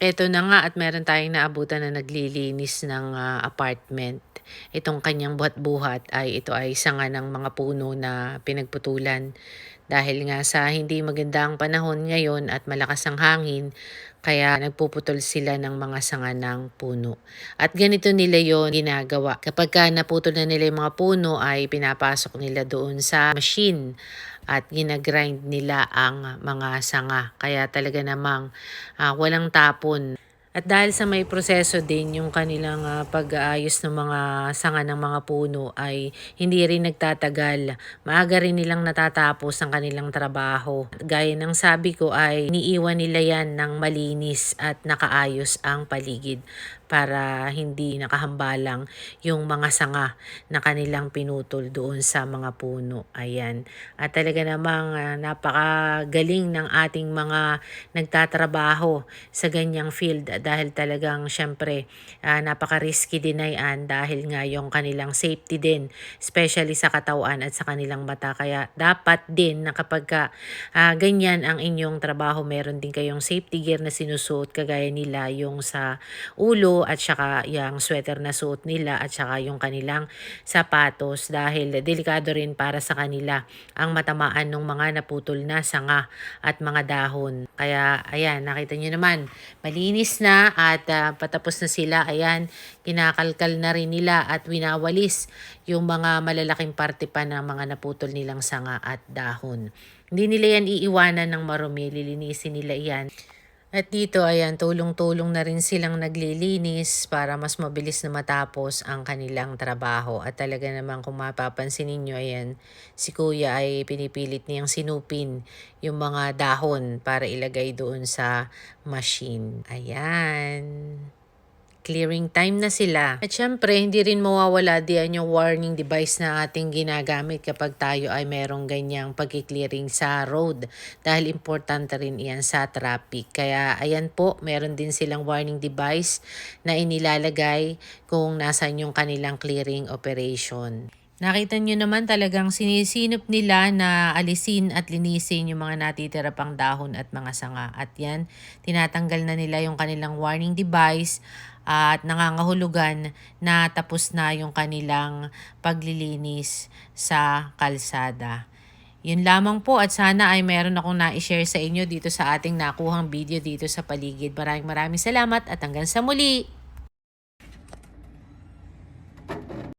Eto na nga at meron tayong naabutan na naglilinis ng ah, apartment. Itong kanyang buhat-buhat ay ito ay sanga ng mga puno na pinagputulan. Dahil nga sa hindi magandang panahon ngayon at malakas ang hangin, kaya nagpuputol sila ng mga sanga ng puno. At ganito nila yon ginagawa. Kapag ka naputol na nila yung mga puno ay pinapasok nila doon sa machine at ginagrind nila ang mga sanga. Kaya talaga namang ah, walang tapon. At dahil sa may proseso din yung kanilang ah, pag-aayos ng mga sanga ng mga puno ay hindi rin nagtatagal. Maaga rin nilang natatapos ang kanilang trabaho. Gaya ng sabi ko ay niiwan nila yan ng malinis at nakaayos ang paligid para hindi nakahambalang yung mga sanga na kanilang pinutol doon sa mga puno. Ayan. At talaga namang ah, napakagaling ng ating mga nagtatrabaho sa ganyang field dahil talagang syempre ah, napaka-risky din na yan dahil nga yung kanilang safety din, especially sa katawan at sa kanilang mata. Kaya dapat din na kapag ka, ah, ganyan ang inyong trabaho, meron din kayong safety gear na sinusuot kagaya nila yung sa ulo at saka yung sweater na suot nila at saka yung kanilang sapatos dahil delikado rin para sa kanila ang matamaan ng mga naputol na sanga at mga dahon. Kaya ayan, nakita nyo naman, malinis na at ah, patapos na sila. Ayan, kinakalkal na rin nila at winawalis yung mga malalaking parte pa ng mga naputol nilang sanga at dahon. Hindi nila yan iiwanan ng marumi, lilinisin nila yan. At dito, ayan, tulong-tulong na rin silang naglilinis para mas mabilis na matapos ang kanilang trabaho. At talaga naman kung mapapansin ninyo, ayan, si kuya ay pinipilit niyang sinupin yung mga dahon para ilagay doon sa machine. Ayan clearing time na sila. At syempre, hindi rin mawawala diyan yung warning device na ating ginagamit kapag tayo ay merong ganyang pagkiklearing sa road. Dahil importante rin iyan sa traffic. Kaya ayan po, meron din silang warning device na inilalagay kung nasan yung kanilang clearing operation. Nakita nyo naman talagang sinisinop nila na alisin at linisin yung mga natitira pang dahon at mga sanga. At yan, tinatanggal na nila yung kanilang warning device at nangangahulugan na tapos na yung kanilang paglilinis sa kalsada. Yun lamang po at sana ay meron akong na-share sa inyo dito sa ating nakuhang video dito sa paligid. Maraming maraming salamat at hanggang sa muli!